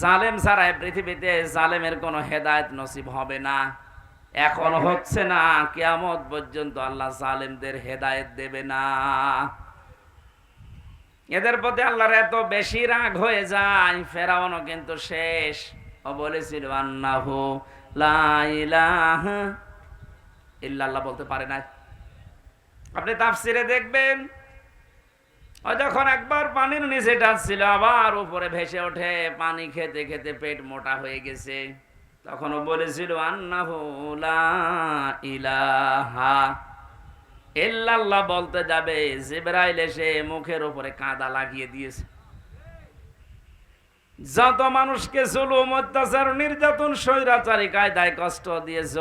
জালেম ছাড়া পৃথিবীতে জালেমের কোনো হেদায়েত নসিব হবে না। এখন হচ্ছে না, কিয়ামত পর্যন্ত আল্লাহ জালেমদের হেদায়েত দেবে না। এদের প্রতি আল্লাহর এত বেশি রাগ হয়ে যায় ফেরাউনও কিন্তু শেষ। ও বলেছিল, আন্নাহু ইল্লাল্লাহ বলতে পারে না আপনি তাফসিরে দেখবেন যখন একবার পানির নিচে টানছিল আবার উপরে ভেসে ওঠে, পানি খেতে খেতে পেট মোটা হয়ে গেছে। তখন ও বলেছিল ইলাহা বলতে যাবে, জিবরাইল এসে মুখের উপরে কাদা লাগিয়ে দিয়েছে। যত মানুষকে জুলুম, অত্যাচার, নির্যাতন, স্বৈরাচারী কায়দায় কষ্ট দিয়েছ,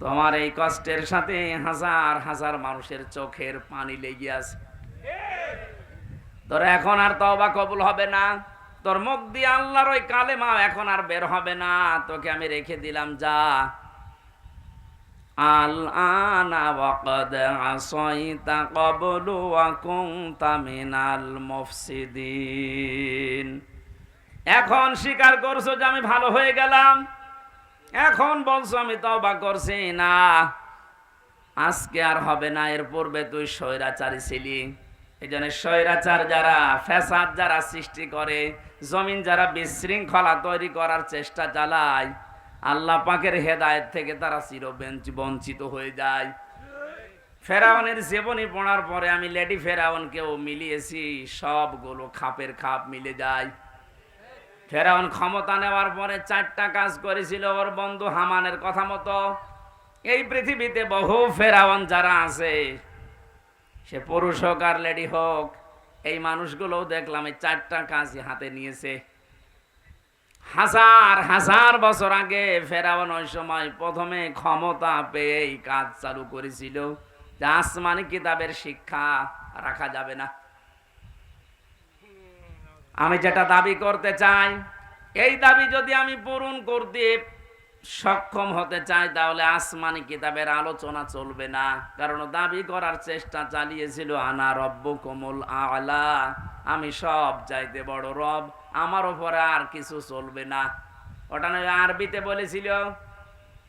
তোমার এই কষ্টের সাথে হাজার হাজার মানুষের চোখের পানি লেগে আছে। তোর এখন আর তওবা কবুল হবে না। তোর মুখ দিয়ে আল্লাহর ওই কালেমা এখন আর বের হবে না। তোকে আমি রেখে দিলাম, যা। এখন স্বীকার করছ যে আমি ভালো হয়ে গেলাম। এখন বলছো আমি তওবা করছি না। আজকে আর হবে না, এর পূর্বে তুই স্বৈরাচারী ছিলি। এই জন্য স্বৈরাচার যারা, ফ্যাসাদ যারা সৃষ্টি করে, জমিন যারা বিশৃঙ্খলা তৈরি করার চেষ্টা চালায়, আল্লাহ পাকের হেদায়েত থেকে তারা চির বঞ্চিত হয়ে যায়। ফেরাউনের জীবনী পড়ার পরে আমি লেডি ফেরাউনকেও মিলিয়েছি, সবগুলো খাপের খাপ মিলে যায়। ফেরাউন ক্ষমতা নেওয়ার পরে চারটা কাজ করেছিল ওর বন্ধু হামানের কথা মতো। এই পৃথিবীতে বহু ফেরাউন যারা আছে সে পুরুষ হোক আর লেডি হোক, এই মানুষগুলোও দেখলাম এই চারটা কাজই হাতে নিয়েছে। হাজার হাজার বছর আগে ফেরাউন ওই সময় প্রথমে ক্ষমতা পেয়ে এই কাজ চালু করেছিল। যে আসমানি কিতাবের শিক্ষা, রাখা যাবে না। আমি যেটা দাবি করতে চাই, এই দাবি যদি আমি পূরণ করতে সক্ষম হতে চাই, তাহলে আসমানি কিতাবের আলোচনা চলবে না। কারণ দাবি করার চেষ্টা চালিয়েছিল, আনা রব্ব কোমল আলা। আমি সব চাইতে বড় রব, আমার ওপরে আর কিছু চলবে না। ওটা নয়, আরবিতে বলেছিল,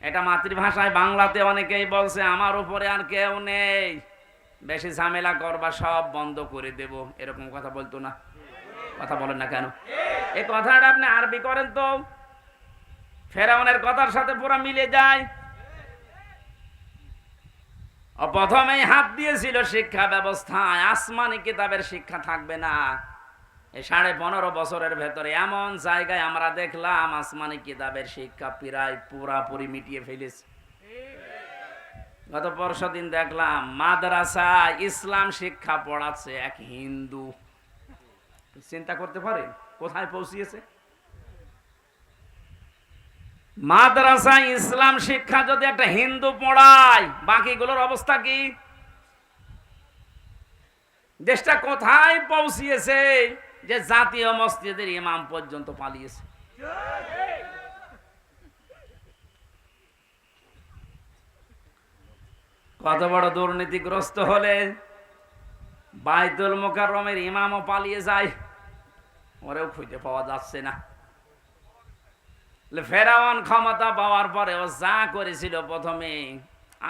এটা মাতৃভাষায়, বাংলাতে অনেকেই বলছে, আমার উপরে আর কেউ নেই। বেশি ঝামেলা করবা, সব বন্ধ করে দেব। এরকম কথা বলতো না। কথা বলেন না কেন? এই কথাটা আপনি আরবি করেন তো। ফেরাউনের কথার সাথে পুরো মিলে যায়। ও প্রথমেই হাত দিয়েছিল শিক্ষা ব্যবস্থায়, আসমানি কিতাবের শিক্ষা থাকবে না। এই সাড়ে পনেরো বছরের ভেতরে এমন জায়গায় আমরা দেখলাম আসমানি কিতাবের শিক্ষা প্রায় পুরাপুরি মিটিয়ে ফেলেছে। গত পরশু দিন দেখলাম মাদ্রাসা ইসলাম শিক্ষা পড়াচ্ছে এক হিন্দু। চিন্তা করতে পারে? কোথায় পৌঁছিয়েছে? মাদ্রাসা, ইসলাম শিক্ষা যদি একটা হিন্দু পড়ায়, বাকিগুলোর অবস্থা কি? দেশটা কোথায় পৌঁছিয়েছে? যে জাতীয় মসজিদের ইমাম পর্যন্ত পালিয়েছে। কত বড় দুর্নীতিগ্রস্ত হলে বাইতুল মোকাররমের ইমামও পালিয়ে যায়। ওরেও খুঁজে পাওয়া যাচ্ছে না। ফেরাওয়ান ক্ষমতা পাওয়ার পরে ও যা করেছিল প্রথমে,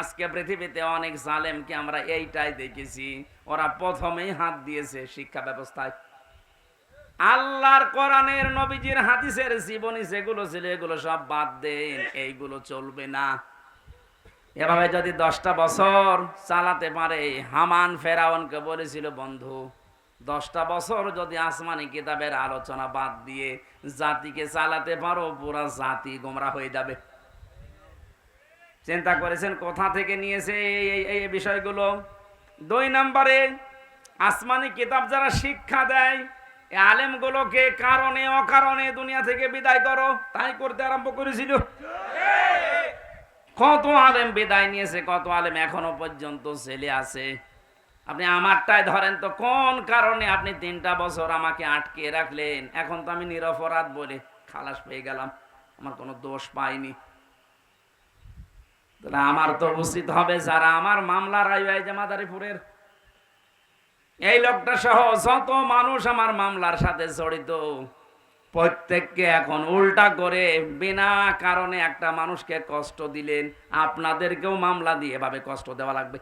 আজকে পৃথিবীতে অনেক জালেমকে আমরা এইটাই দেখেছি, ওরা প্রথমেই হাত দিয়েছে শিক্ষা ব্যবস্থায়। আল্লাহর কোরআনের নবীজির হাদিসের জীবনী যেগুলো ছিল, এগুলো সব বাদ দেন, এইগুলো চলবে না। এভাবে যদি দশটা বছর চালাতে পারে, হামান ফেরাউনকে বলেছিল, বন্ধু দশটা বছর যদি আসমানি কিতাবের আলোচনা বাদ দিয়ে জাতিকে চালাতে পারো পুরা জাতি গোমরা হয়ে যাবে। চিন্তা করেছেন কোথা থেকে নিয়েছে এই বিষয়গুলো? দুই নম্বরে আসমানি কিতাব যারা শিক্ষা দেয় আলেমগুলোকে কারণে অকারণে দুনিয়া থেকে বিদায় করো। তাই করতে আরম্ভ করেছিল। কত আলেম বিদায় নিয়েছে কত আলেম এখনও পর্যন্ত ছেলে আছে। আপনি আমারটাই ধরেন তো, কোন কারণে আপনি তিনটা বছর আমাকে আটকে রাখলেন? এখন তো আমি নিরপরাধ বলে খালাস পেয়ে গেলাম। আমার কোনো দোষ পাইনি। তাহলে আমার তো উচিত হবে যারা আমার মামলা রায় যে মাদারীপুরের। এই লোকটা সহ যত মানুষ আমার মামলার সাথে জড়িত, প্রত্যেককে এখন উল্টা করে বিনা কারণে একটা মানুষকে কষ্ট দিলেন। আপনাদেরকেও মামলা দিয়ে এভাবে কষ্ট দেওয়া লাগবে।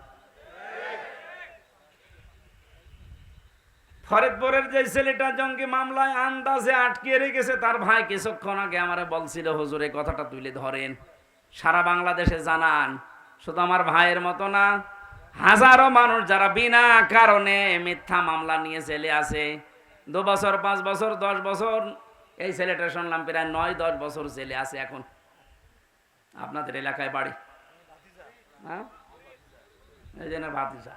ফরিদপুরের যে ছেলেটা জঙ্গি মামলায় আন্দাজে আটকে রেখেছে, তার ভাই কিছুক্ষণ আগে আমারে বলছিল, হুজুর, এই কথাটা তুলে ধরেন। সারা বাংলাদেশে জানান। শুধু আমার ভাইয়ের মতো না, হাজারো মানুষ যারা বিনা কারণে মিথ্যা মামলা নিয়ে চলে আসে দু বছর, পাঁচ বছর, দশ বছর, এই ছেলেটা শুনলাম প্রায় নয়, দশ বছর ছেলে আছে এখন। আপনাদের এলাকায় বাড়ি। হ্যাঁ? এই জন্য ভাতিজা।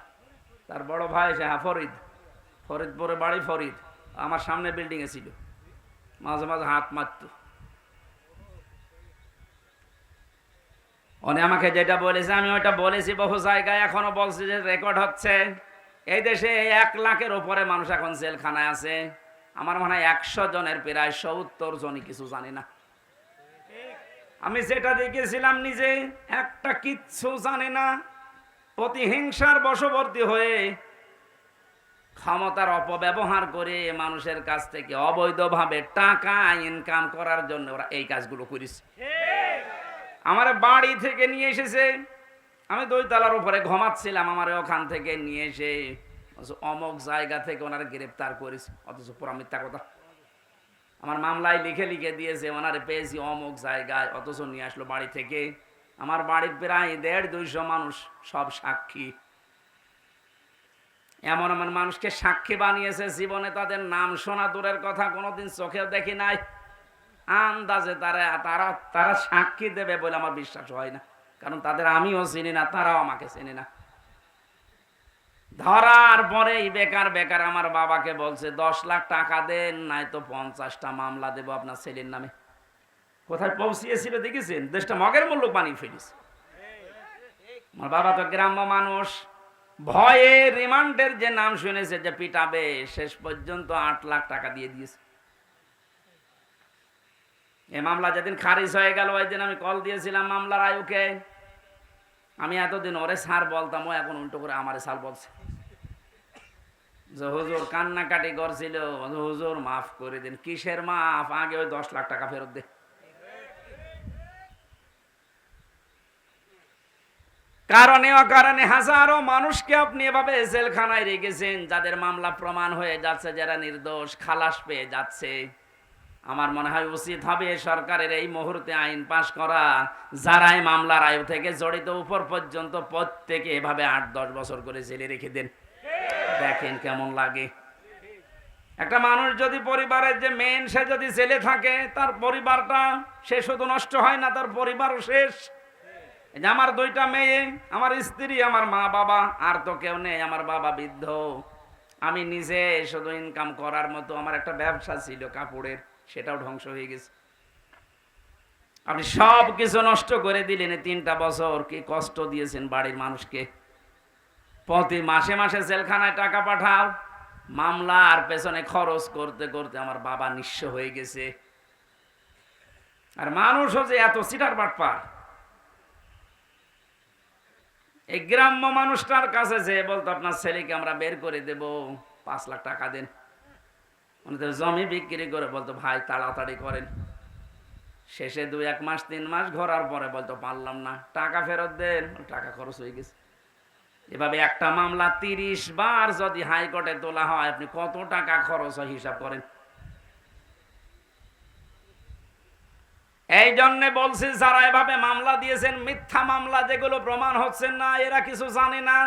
তার বড় ভাই সে হ্যাঁ ফরিদ ফরিদপুরে বাড়ি ফরিদ। আমার সামনে বিল্ডিংয়ে ছিল। মাঝে মাঝে হাত মারত। উনি আমাকে যেটা বলেছে, আমি ওইটা বলেছি বহু জায়গায়, এখনও বলছি যে রেকর্ড হচ্ছে। এই দেশে এক লাখের উপরে মানুষ এখন জেলখানায় আছে। আমার মনে হয় একশো জনের প্রায় সত্তর জনই কিছু জানি না। আমি যেটা দেখেছিলাম নিজে, একটা কিচ্ছু জানে না। প্রতিহিংসার বশবর্তী হয়ে ক্ষমতার অপব্যবহার করে মানুষের কাছ থেকে অবৈধভাবে টাকা ইনকাম করার জন্য ওরা এই কাজগুলো করেছে। আমার বাড়ি থেকে নিয়ে এসেছে। আমি দইতলার উপরে ঘুমাচ্ছিলাম, আমার ওখান থেকে নিয়ে এসে অমক জায়গা থেকে ওনারা গ্রেপ্তার করেছে। অথচ পুরা মিথ্যা কথা। আমার মামলায় লিখে লিখে দিয়েছে, ওনারে পেয়েছি অমুক জায়গায়, অথচ নিয়ে আসলো বাড়ি থেকে। আমার বাড়ির প্রায় দেড় দুইশো মানুষ সব সাক্ষী। এমন এমন মানুষকে সাক্ষী বানিয়েছে জীবনে তাদের নাম শোনা দূরের কথা কোনোদিন চোখেও দেখি নাই। আন্দাজে তারা তারা তারা সাক্ষী দেবে বলে আমার বিশ্বাস হয় না। কারণ তাদের আমিও চিনি না, তারাও আমাকে চিনি না। ধরার পরেই বেকার বেকার আমার বাবাকে বলছে, দশ লাখ টাকা দেন নাই তো পঞ্চাশটা মামলা দেবো আপনার ছেলের নামে। কোথায় পৌঁছিয়েছিল দেখেছেন? দেশটা মগের মূল্য বানিয়ে ফেলিস আমার বাবা তো গ্রাম্য মানুষ। ভয়ে রিমান্ডের যে নাম শুনেছে যে পিটাবে, শেষ পর্যন্ত আট লাখ টাকা দিয়ে দিয়েছে। এ মামলা যেদিন খারিজ হয়ে গেল, ওই দিন আমি কল দিয়েছিলাম মামলার আয়ুকে। আমি এতদিন ওরে সার বলতাম, ও এখন উল্টো করে আমারে সার বলছে। যে হুজুর কান্নাকাটি করছিল, হুজুর মাফ করে দিন, কিসের মাফ? আগে ওই দশ লাখ টাকা ফেরত দে। কারণে অকারণে হাজারো মানুষকে আপনি এভাবে জেলখানায় রেখেছেন, যাদের মামলা প্রমাণ হয়ে যাচ্ছে, যারা নির্দোষ, খালাস পেয়ে যাচ্ছে। আমার মনে হয় উচিত হবে সরকারের এই মুহূর্তে আইন পাশ করা, যারাই মামলার আয়ু থেকে জড়িত উপর পর্যন্ত প্রত্যেকে এভাবে আট দশ বছর করে জেলে রেখে দেন। দেখেন কেমন লাগে। একটা মানুষ যদি পরিবারের যে মেন সে যদি জেলে থাকে, তার পরিবারটা সে শুধু নষ্ট হয় না, তার পরিবারও শেষ। যে আমার দুইটা মেয়ে, আমার স্ত্রী, আমার মা বাবা, আর তো কেউ নেই, আমার বাবা বৃদ্ধ। আমি নিজে শুধু ইনকাম করার মতো আমার একটা ব্যবসা ছিল কাপড়ের, সেটাও ধ্বংস হয়ে গেছে। আপনি সব কিছু নষ্ট করে দিলেন তিনটা বছর, কি কষ্ট দিয়েছেন বাড়ির মানুষকে। প্রতি মাসে মাসে জেলখানায় টাকা পাঠাও, মামলা আর পেছনে খরচ করতে করতে আমার বাবা নিঃস্ব হয়ে গেছে। আর মানুষও যে এত সিটার বাটপা এই গ্রাম্য মানুষটার কাছে যে বলতো, আপনার ছেলেকে আমরা বের করে দেব, পাঁচ লাখ টাকা দেন। উনি জমি বিক্রি করে বলতো, ভাই, তাড়াতাড়ি করেন। শেষে দুই, এক মাস, তিন মাস ঘোরার পরে বলতো, পারলাম না, টাকা ফেরত দেন। টাকা খরচ হয়ে গেছে। এভাবে একটা মামলা তিরিশ বার যদি হাইকোর্টে তোলা হয়, আপনি কত টাকা খরচ হয় হিসাব করেন? এই জন্যে বলছি, যারা এভাবে মামলা দিয়েছেন, মিথ্যা মামলা যেগুলো প্রমাণ হচ্ছে না, এরা কিছু জানে না।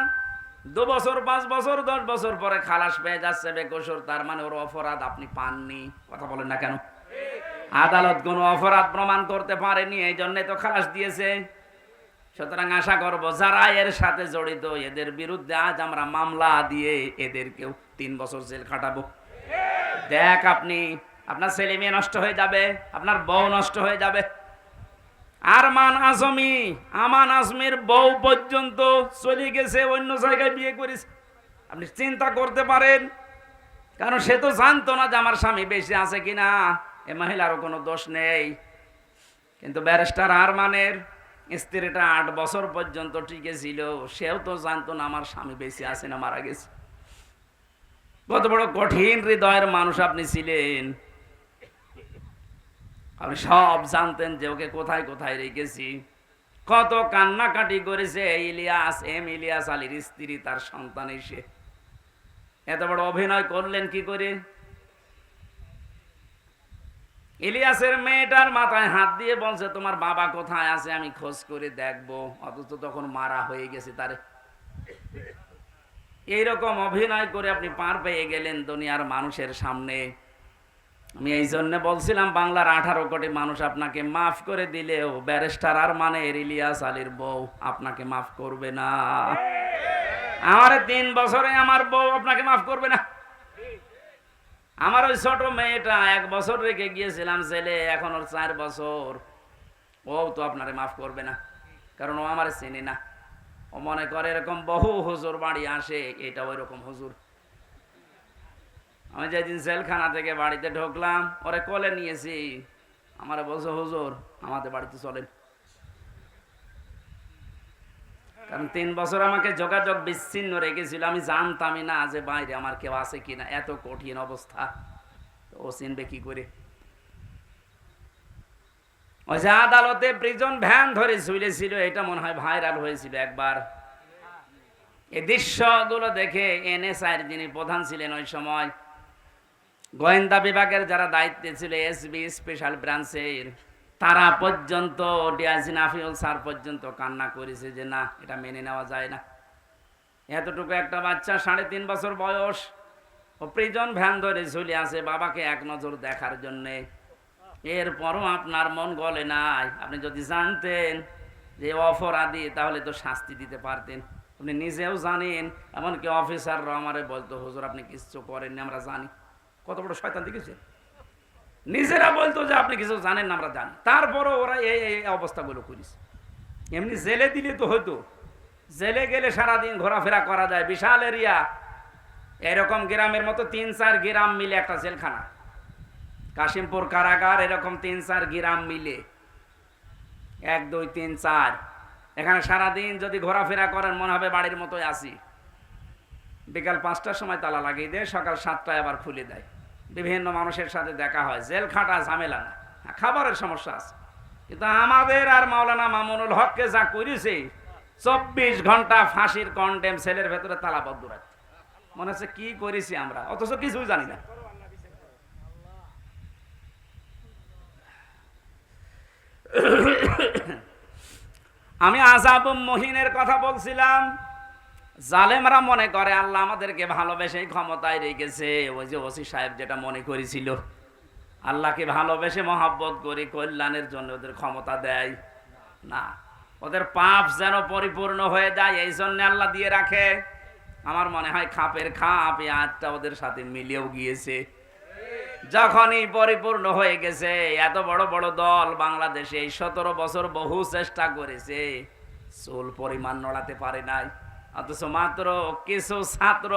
দু বছর, পাঁচ বছর, দশ বছর পরে খালাস পেয়ে যাচ্ছে বেকসুর, তার মানে ওর অপরাধ আপনি পাননি। কথা বলেন না কেন? আদালত কোনো অপরাধ প্রমাণ করতে পারেনি এই জন্যে তো খালাস দিয়েছে। সুতরাং আশা করব, যারা এর সাথে জড়িত, এদের বিরুদ্ধে আজ আমরা মামলা দিয়ে এদেরকেও তিন বছর জেল খাটাবো। দেখ আপনি আপনার ছেলে মেয়ে নষ্ট হয়ে যাবে, আপনার বউ নষ্ট হয়ে যাবে। আর মান আজমি, আমান আজমির বউ পর্যন্ত চলে গেছে, অন্য জায়গায় বিয়ে করেছে। আপনি চিন্তা করতে পারেন, কারণ সে তো জানতো না যে আমার স্বামী বেশি আছে কিনা, এ মহিলারও কোনো দোষ নেই। কিন্তু ব্যারিস্টার আর মানের স্ত্রীটা আট বছর পর্যন্ত টিকে ছিল, সেও তো জানতো না আমার স্বামী বেশি আছে না মারা গেছে। কত বড় কঠিন হৃদয়ের মানুষ আপনি ছিলেন। আপনি সব জানতেন যে ওকে কোথায় কোথায় রেখেছি। কত কান্নাকাটি করেছে ইলিয়াস, এম ইলিয়াস আলীর স্ত্রী, তার সন্তান এসে। এত বড় অভিনয় করলেন কি করে? ইলিয়াসের মেয়েটার মাথায় হাত দিয়ে বলছে, তোমার বাবা কোথায় আছে? আমি খোঁজ করে দেখব। অথচ তখন মারা হয়ে গেছে তার। এইরকম অভিনয় করে আপনি পার পেয়ে গেলেন দুনিয়ার মানুষের সামনে। আমি এই জন্য বলছিলাম, বাংলার আঠারো কোটি মানুষ আপনাকে মাফ করে দিলেও ব্যারিস্টার আর মানে ইলিয়াস আলীর বউ আপনাকে মাফ করবে না। আমার তিন বছরে আমার বউ আপনাকে মাফ করবে না। আমার ওই ছোট মেয়েটা এক বছর রেখে গিয়েছিলাম ছেলে এখন ওর চার বছর। ও তো আপনারে মাফ করবে না, কারণ ও আমার চিনি না। ও মনে করে এরকম বহু হুজুর বাড়ি আসে, এটা ওই রকম হুজুর। আমি যেদিন জেলখানা থেকে বাড়িতে ঢুকলাম, ওরে কলে নিয়েছি। আমার বলছে, হুজুর, আমাদের বাড়িতে চলেন। কারণ তিন বছর আমাকে যোগাযোগ বিচ্ছিন্ন রেখেছিল। আমি জানতামই না যে বাইরে আমার কেউ আছে কিনা। এত কঠিন অবস্থা। ও চিনবে কি করে? ওই যে আদালতে প্রিজন ভ্যান ধরে ঝুলেছিল, এটা মনে হয় ভাইরাল হয়েছিল একবার। এই দৃশ্যগুলো দেখে এনএসআইয়ের যিনি প্রধান ছিলেন ওই সময় গোয়েন্দা বিভাগের যারা দায়িত্বে ছিল, এসবি স্পেশাল ব্রাঞ্চের, তারা পর্যন্ত ডিআইজি নাফিউল স্যার পর্যন্ত কান্না করেছে যে না, এটা মেনে নেওয়া যায় না। এতটুকু একটা বাচ্চা সাড়ে তিন বছর বয়স, ও প্রিজন ভ্যান ধরে ঝুলে আছে, বাবাকে এক নজর দেখার জন্যে। এরপরও আপনার মন গলে নাই। আপনি যদি জানতেন যে অপরাধী, তাহলে তো শাস্তি দিতে পারতেন। আপনি নিজেও জানেন, এমনকি অফিসাররা আমারে বলতো, হুজুর, আপনি কিচ্ছু করেননি, আমরা জানি। কত বড় শয়তান দেখেছেন নিজেরা বলতো যে আপনি কিছু জানেন আমরা জানি। তারপরও ওরা এই এই অবস্থাগুলো করিস এমনি জেলে দিলে তো হয়তো জেলে গেলে সারাদিন ঘোরাফেরা করা যায়। বিশাল এরিয়া। এরকম গ্রামের মতো তিন চার গ্রাম মিলে একটা জেলখানা। কাশিমপুর কারাগার, এরকম তিন চার গ্রাম মিলে। এক, দুই, তিন, চার। এখানে সারাদিন যদি ঘোরাফেরা করেন, মনে হবে বাড়ির মতোই আসি বিকাল পাঁচটার সময় তালা লাগিয়ে দেয়, সকাল সাতটায় আবার খুলে দেয়। বিভিন্ন মানুষের সাথে দেখা হয়। জেল খাটা ঝামেলা না। হ্যাঁ, খাবারের সমস্যা আছে। কিন্তু আমাদের আর মাওলানা মামুনুল হককে যা করেছে চব্বিশ ঘণ্টা ফাঁসির কন্টেম সেলের ভেতরে তালাবদ্ধ রাখতে। মনে হচ্ছে কি করেছি আমরা? অথচ কিছুই জানি না। আমি আজাব মহিনের কথা বলছিলাম। জালেমরা মনে করে আল্লাহ আমাদেরকে ভালোবেসে ক্ষমতায় রেখেছে। ওই যে ওসি সাহেব যেটা মনে করেছিল, আল্লাহকে ভালোবেসে মহাব্বত করে, কল্যাণের জন্য ওদের ক্ষমতা দেয়। না, ওদের পাপ যেন পরিপূর্ণ হয়ে যায়, এই জন্য আল্লাহ দিয়ে রাখে। আমার মনে হয় খাপের খাপ এই আজটা ওদের সাথে মিলেও গিয়েছে। যখনই পরিপূর্ণ হয়ে গেছে, এত বড় বড় দল বাংলাদেশে এই সতেরো বছর বহু চেষ্টা করেছে, চুল পরিমাণ নড়াতে পারে নাই। অথচ মাত্র কিছু ছাত্র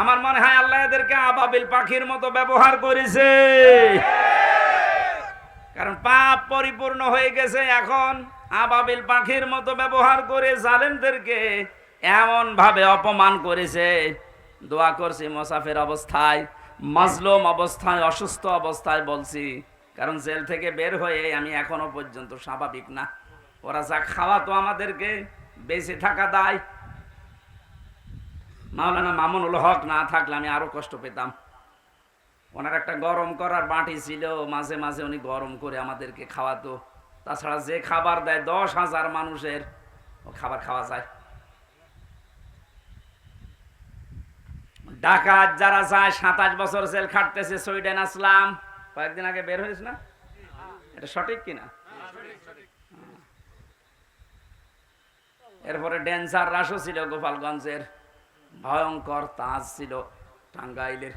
আমার মনে হয় আল্লাহ এদেরকে আবাবিল পাখির মতো ব্যবহার করেছে। কারণ পাপ পরিপূর্ণ হয়ে গেছে, এখন আবাবিল পাখির মতো ব্যবহার করে জালেমদেরকে এমন ভাবে অপমান করেছে। দোয়া করছি মোসাফের অবস্থায়, মাজলুম অবস্থায়, অসুস্থ অবস্থায় বলছি, কারণ জেল থেকে বের হয়ে আমি এখনও পর্যন্ত স্বাভাবিক না। ওরা যা খাওয়া তো আমাদেরকে বেঁচে থাকা দায়। মাওলানা মামুনুল হক না থাকলে আমি আরও কষ্ট পেতাম। ওনার একটা গরম করার বাটি ছিল, মাঝে মাঝে উনি গরম করে আমাদেরকে খাওয়াতো। তাছাড়া যে খাবার দেয় দশ হাজার মানুষের, ও খাবার খাওয়া যায়। ডাকাত যারা যায়, সাতাশ বছর জেল খাটতেছে সুইডেন আসলাম। কয়েকদিন আগে বের হয়েছে না? এটা সঠিক কিনা? এরপরে ডেন্সার রাসও ছিল গোপালগঞ্জের। ভয়ঙ্কর তাজ ছিল টাঙ্গাইলের।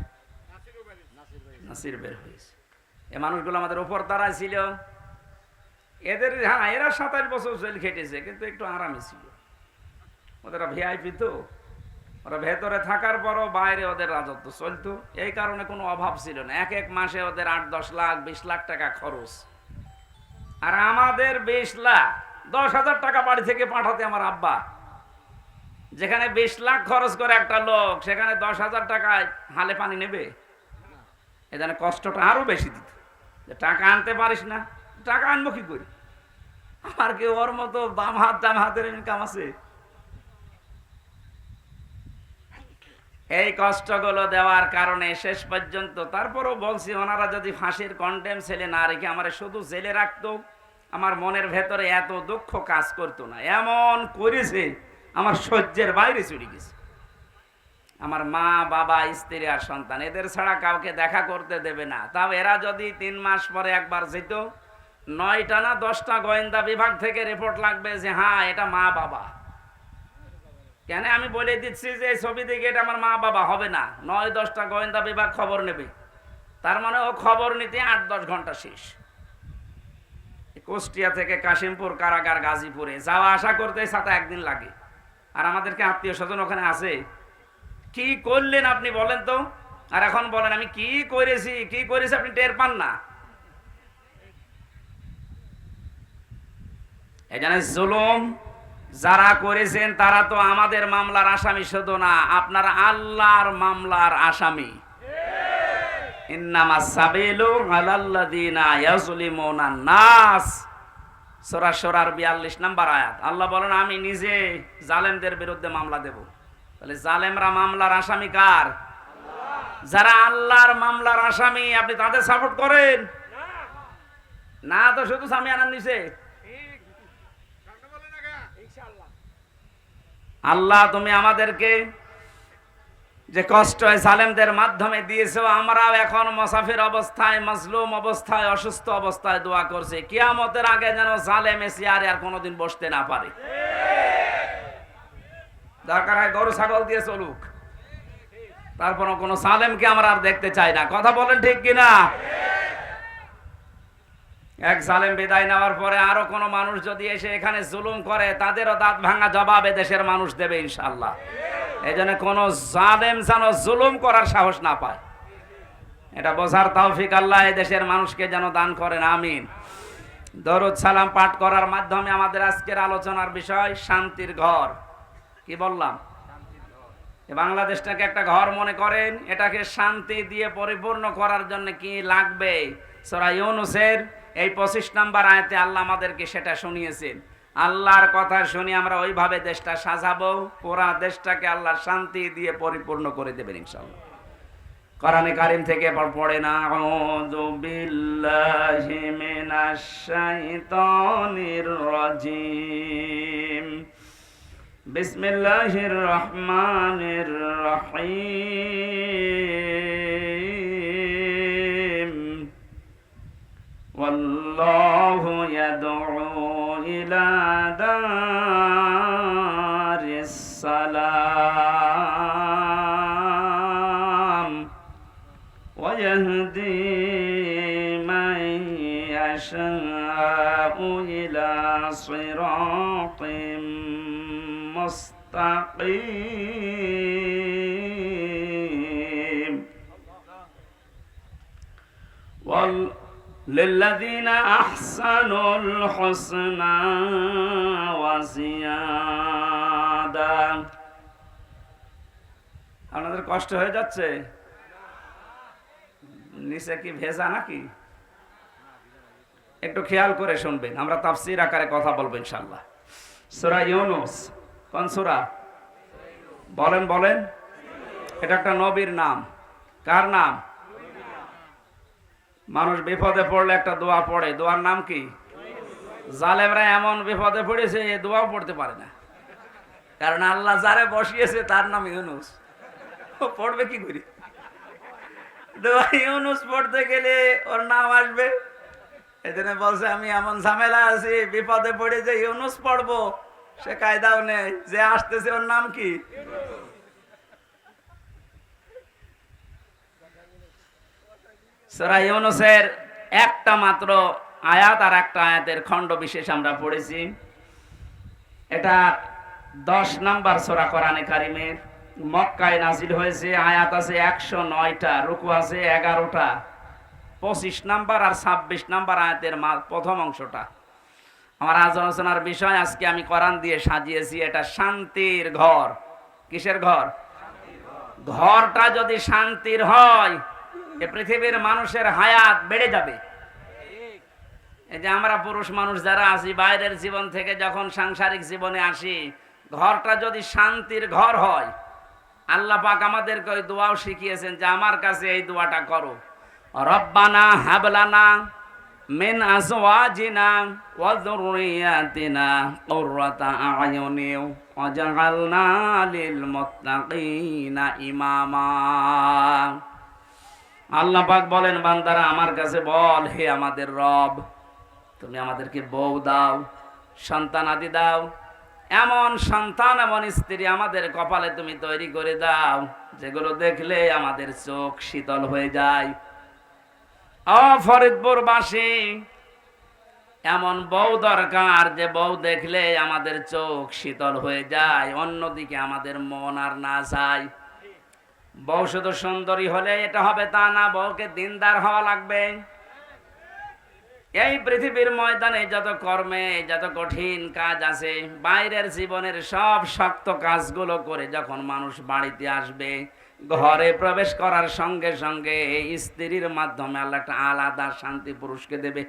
নাসির বের হয়েছে। এ মানুষগুলো আমাদের উপর তারাই ছিল। এদের হ্যাঁ এরা সাতাশ বছর জেল খেটেছে, কিন্তু একটু আরামে ছিল। ওদের ভিআইপি তো। ওরা ভেতরে থাকার পরও বাইরে ওদের রাজত্ব চলতো। এই কারণে কোনো অভাব ছিল না। এক এক মাসে ওদের আট দশ লাখ, বিশ লাখ টাকা খরচ। আর আমাদের বিশ লাখ দশ হাজার টাকা বাড়ি থেকে পাঠাতে আমার আব্বা। যেখানে বিশ লাখ খরচ করে একটা লোক, সেখানে দশ হাজার টাকায় হালে পানি নেবে। এখানে কষ্টটা আরও বেশি দিত। টাকা আনতে পারিস না, টাকা আনব কি করি? আমার কি ওর মতো বাম হাত, ডান হাতের ইনকাম আছে? এই কষ্টগুলো দেওয়ার কারণে শেষ পর্যন্ত, তারপরও বলছি, ওনারা যদি ফাঁসির কন্টেম ছেলে না রেখে আমার শুধু জেলে রাখতো আমার মনের ভেতরে এত দুঃখ কাজ করতো না। এমন করেছে, আমার সহ্যের বাইরে চলে গেছে। আমার মা, বাবা, স্ত্রী আর সন্তান, এদের ছাড়া কাউকে দেখা করতে দেবে না। তাও এরা যদি তিন মাস পরে একবার যেত, নয়টা না দশটা গোয়েন্দা বিভাগ থেকে রিপোর্ট লাগবে যে হ্যাঁ এটা মা বাবা। কেন? আমি বলে দিচ্ছি যে ছবি দেখে এটা আমার মা বাবা হবে না। নয়, দশটা গোয়েন্দা বিভাগ খবর নেবে। তার মানে ও খবর নিতে আট, দশ ঘণ্টা শেষ। কুষ্টিয়া থেকে কাশিমপুর, কারাগার, গাজীপুরে। যাওয়া আসা করতে সাথে একদিন লাগে। আর আমাদেরকে আত্মীয় স্বজন ওখানে আছে। কি করলেন আপনি বলেন তো? আর এখন বলেন, আমি কি করেছি? কি করেছি আপনি টের পান না? এখানে জুলুম যারা করেছেন, তারা তো আমাদের মামলার আসামি শুধু না, আপনার আল্লাহর মামলার আসামি। ইন্নামা সাবিলু আলাল্লাযিনা ইয়াজলিমুনা নাস। সূরা সূরার 42 নাম্বার আয়াত। আল্লাহ বলেন আমি নিজে জালেমদের বিরুদ্ধে মামলা দেব। তাহলে জালেমরা মামলার আসামি কার? যারা আল্লাহর মামলার আসামি আপনি তাদের সাপোর্ট করেন? না তো শুধু স্বামী আনার নিচে। আল্লাহ তুমি আমাদেরকে যে কষ্ট সালেমদের মাধ্যমে দিয়েছ, আমরাও এখন মসাফির অবস্থায়, মজলুম অবস্থায়, অসুস্থ অবস্থায় দোয়া করছি। কিয়ামতের আগে যেন সালেম এসে আর আর কোনোদিন বসতে না পারে। দরকার হয় গরু, ছাগল দিয়ে চলুক। তারপর কোনো সালেমকে আমরা আর দেখতে চাই না। কথা বলেন ঠিক কিনা? এক সালেম বিদায় নেওয়ার পরে আরও কোন মানুষ যদি এসে এখানে জুলুম করে, তাদেরও দাঁত ভাঙা জবাব দেশের মানুষ দেবে ইনশাল্লাহ এই জন্য কোনো জালেম যেন জুলুম করার সাহস না পায়। এটা বোঝার তৌফিক আল্লাহ এই দেশের মানুষকে যেন দান করেন, আমিন। দরুদ সালাম পাঠ করার মাধ্যমে আমাদের আজকের আলোচনার বিষয় শান্তির ঘর। কি বললাম? বাংলাদেশটাকে একটা ঘর মনে করেন, এটাকে শান্তি দিয়ে পরিপূর্ণ করার জন্য কি লাগবে? সরা ইউনুসের এই পঁচিশ নাম্বার আয়তে আল্লাহ আমাদেরকে সেটা শুনিয়েছেন। আল্লাহর কথা শুনি আমরা ওইভাবে দেশটা সাজাবো, পুরা দেশটাকে আল্লাহ শান্তি দিয়ে পরিপূর্ণ করে দেবেন ইনশাল্লাহ কোরআনে কারিম থেকে পড়ে না, আউযু বিল্লাহি মিনাশ শাইতানির রাজিম। বিসমিল্লাহির রহমানির রহিম। والله يدعو إلى دار السلام ويهدي من يشاء إلى صراط مستقيم للذين أحسنوا الحسنى وزيادة আপনাদের কষ্ট হয়ে যাচ্ছে নিচে কি ভেজা নাকি একটু খেয়াল করে শুনবেন আমরা তাফসির আকারে কথা বলবো ইনশাল্লাহ সূরা ইউনুস কোন সূরা বলেন বলেন এটা একটা নবীর নাম কার নাম মানুষ বিপদে পড়লে একটা দোয়া পড়ে। দোয়ার নাম কি? জালেমরা এমন বিপদে পড়েছে, এ দোয়াও পড়তে পারে না। কারণ আল্লাহ যারে বসিয়েছে তার নাম ইউনুস। পড়বে কি করি? দোয়া ইউনুস পড়তে গেলে ওর নাম আসবে। এজন্য বলছে, আমি এমন ঝামেলা আছি, বিপদে পড়ে যে ইউনুস পড়ব, সে কায়দাও নেই। যে আসতেছে ওর নাম কি? সূরা ইউনুসের একটা মাত্র আয়াত আর একটা আয়াতের খণ্ড বিশেষ আমরা পড়েছি। এটা দশ নাম্বার সোরা কোরআনে কারিমের। মক্কায় নাজিল হয়েছে, আয়াত আছে একশো নয়টা, রুকু আছে এগারোটা, পঁচিশ নাম্বার আর ছাব্বিশ নাম্বার আয়াতের প্রথম অংশটা। আমার আজ আলোচনার বিষয় আজকে আমি কোরআন দিয়ে সাজিয়েছি, এটা শান্তির ঘর। কিসের ঘর? ঘরটা যদি শান্তির হয় এ পৃথিবীর মানুষের হায়াত বেড়ে যাবে। এই যে আমরা পুরুষ মানুষ যারা আছি, বাইরের জীবন থেকে যখন সাংসারিক জীবনে আসি, ঘরটা যদি শান্তির ঘর হয়, আল্লাহ পাক আমাদেরকে ওই দোয়াও শিখিয়েছেন যে আমার কাছে এই দোয়াটা করো। রব্বানা হাবলানা মিন আজওয়াজিনা ওয়া যুররিয়াতিনা কুররাতা আয়ুনি ওয়াজআলনা লিল মুত্তাকিনা ইমামা। আল্লাহ পাক বলেন, বান্দারা, আমার কাছে বল, হে আমাদের রব, তুমি আমাদেরকে বউ দাও, সন্তান আদি দাও, এমন সন্তান, এমন স্ত্রী আমাদের কপালে তুমি তৈরি করে দাও, যেগুলো দেখলে আমাদের চোখ শীতল হয়ে যায়। ও ফরিদপুরবাসী, এমন বউ দরকার, যে বউ দেখলে আমাদের চোখ শীতল হয়ে যায়, অন্যদিকে আমাদের মন আর না যায়। বউ শুধু সুন্দরী হলে এটা হবে তা না, বউকে দিনদার হওয়া লাগবে। এই পৃথিবীর ময়দানে যত কর্মে, যত কঠিন কাজ আছে, বাইরের জীবনের সব শক্ত কাজগুলো করে যখন মানুষ বাড়িতে আসবে, ঘরে প্রবেশ করার সঙ্গে সঙ্গে এই স্ত্রীর মাধ্যমে আল্লাহ একটা আলাদা শান্তি পুরুষকে দেবে।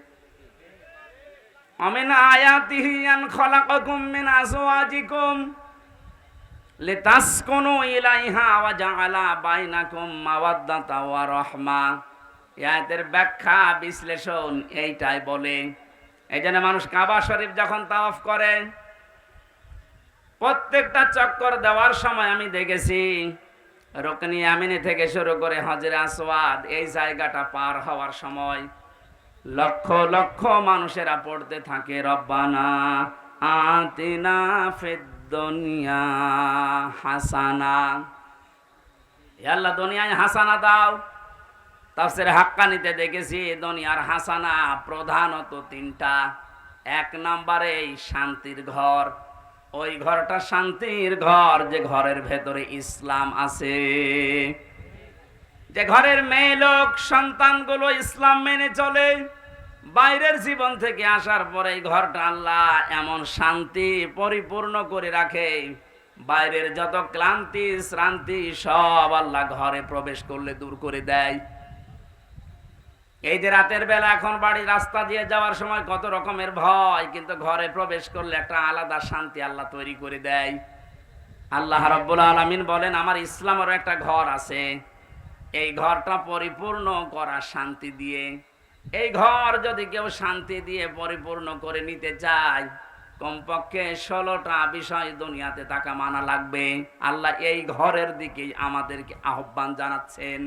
অমিন আয়াতিহি আন খলাকাকুম মিন আজওয়াজিকুম। ব্যাখ্যা, বিশ্লেষণ এইটাই বলে। এই জন্য মানুষ কাবা শরীফ যখন তাওয়াফ করে, প্রত্যেকটা চক্কর দেওয়ার সময় আমি দেখেছি, রকনি আমিনি থেকে শুরু করে হজরে আসওয়াদ এই জায়গাটা পার হওয়ার সময় লক্ষ লক্ষ মানুষেরা পড়তে থাকে, রব্বানা আতিনা ফিদ্দুনিয়া হাসানা। আল্লাহ দুনিয়ায় হাসানা দাও। তাফসির হাক্কানিতে দেখেছি, দুনিয়ার হাসানা প্রধানত তিনটা। এক নম্বরে শান্তির ঘর। ওই ঘরটা শান্তির ঘর, যে ঘরের ভেতরে ইসলাম আছে। যে ঘরের মেয়ে লোক, সন্তানগুলো ইসলাম মেনে চলে। বাইরের জীবন থেকে আসার পরে এই ঘরটা আল্লাহ এমন শান্তি পরিপূর্ণ করে রাখে। বাইরের যত ক্লান্তি, শ্রান্তি, সব আল্লাহ ঘরে প্রবেশ করলে দূর করে দেয়। এই যে রাতের বেলা এখন বাড়ি রাস্তা দিয়ে যাওয়ার সময় কত রকমের ভয়, কিন্তু ঘরে প্রবেশ করলে একটা আলাদা শান্তি আল্লাহ তৈরি করে দেয়। আল্লাহ রাব্বুল আলামিন বলেন, আমার ইসলামেরও একটা ঘর আছে। এই ঘরটা পরিপূর্ণ করা শান্তি দিয়ে এই ঘর যদি কেউ শান্তি দিয়ে পরিপূর্ণ করে নিতে চায়, কমপক্ষে ষোলোটা বিষয় দুনিয়াতে তাকে মানা লাগবে। আল্লাহ এই ঘরের দিকে আমাদেরকে আহ্বান জানাচ্ছেন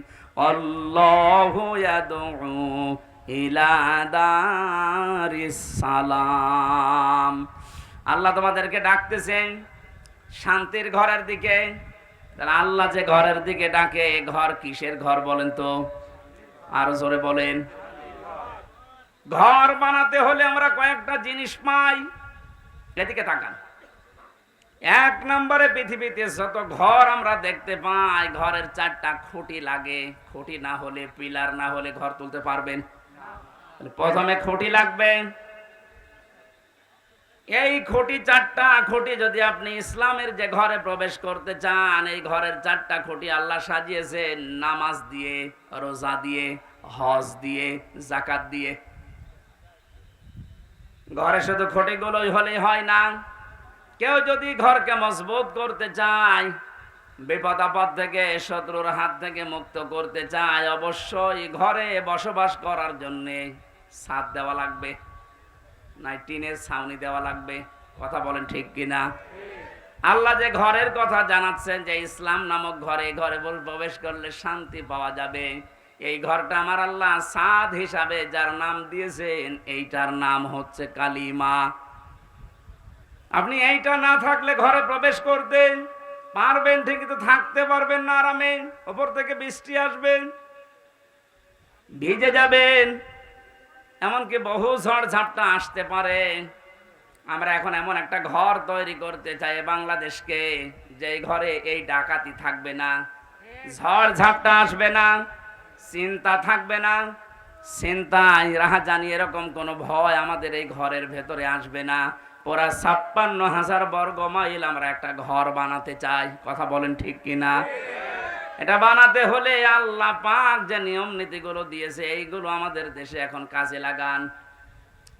সালাম। আল্লাহ তোমাদেরকে ডাকতেছেন শান্তির ঘরের দিকে। তাহলে আল্লাহ যে ঘরের দিকে ডাকে ঘর কিসের ঘর বলেন তো? আরও জোরে বলেন। ঘর বানাতে হলে আমরা কয়েকটা জিনিস পাই। এদিকে তাকান। এক নম্বরে পৃথিবীতে যত ঘর আমরা দেখতে পাই, ঘরের চারটা খুঁটি লাগে। খুঁটি না হলে পিলার, না হলে ঘর তুলতে পারবেন। প্রথমে খুঁটি লাগবে। এই খুঁটি চারটা খুঁটি যদি আপনি ইসলামের যে ঘরে প্রবেশ করতে চান, এই ঘরের চারটা খুঁটি আল্লাহ সাজিয়েছেন। নামাজ দিয়ে, রোজা দিয়ে, হজ দিয়ে জাকাত দিয়ে। ঘরে শুধু খুঁটিগুলোই হলেই হয় না। কেউ যদি ঘরকে মজবুত করতে চায় বিপদ আপদ থেকে, শত্রুর হাত থেকে মুক্ত করতে চায়, অবশ্যই ঘরে বসবাস করার জন্যে ছাদ দেওয়া লাগবে, নাই টিনের ছাউনি দেওয়া লাগবে। কথা বলেন ঠিক কিনা? আল্লাহ যে ঘরের কথা জানাচ্ছেন যে ইসলাম নামক ঘরে ঘরে প্রবেশ করলে শান্তি পাওয়া যাবে। এই ঘরটা আমার আল্লাহ সাদ হিসাবে যার নাম দিয়েছেন, এইটার নাম হচ্ছে কালিমা। আপনি এইটা না থাকলে ঘরে প্রবেশ করতে পারবেন ঠিকই তো থাকতে পারবেন না আরামে, ওপর থেকে বৃষ্টি আসবে, ভিজে যাবেন, এমনকি বহু ঝড় ঝাপটা আসতে পারে। আমরা এখন এমন একটা ঘর তৈরি করতে চাই বাংলাদেশকে যে ঘরে এই ডাকাতি থাকবে না, ঝড় ঝাপটা আসবে না। চিন্তা থাকবে না। চিন্তায় রাহাজানি এরকম কোনো ভয় আমাদের এই ঘরের ভেতরে আসবে না। পুরা ছাপ্পান্ন হাজার বর্গ মাইল আমরা একটা ঘর বানাতে চাই। কথা বলেন ঠিক কিনা? এটা বানাতে হলে আল্লাহ পাক যে নিয়ম নীতিগুলো দিয়েছে, এইগুলো আমাদের দেশে এখন কাজে লাগান।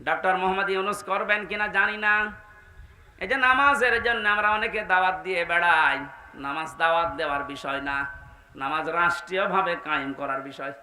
ডক্টর মোহাম্মদ ইউনুস করবেন কিনা জানি না। এই যে নামাজের জন্য আমরা অনেকে দাওয়াত দিয়ে বেড়াই। নামাজ দাওয়াত দেওয়ার বিষয় না। নামাজ রাষ্ট্রীয়ভাবে কায়েম করার বিষয়।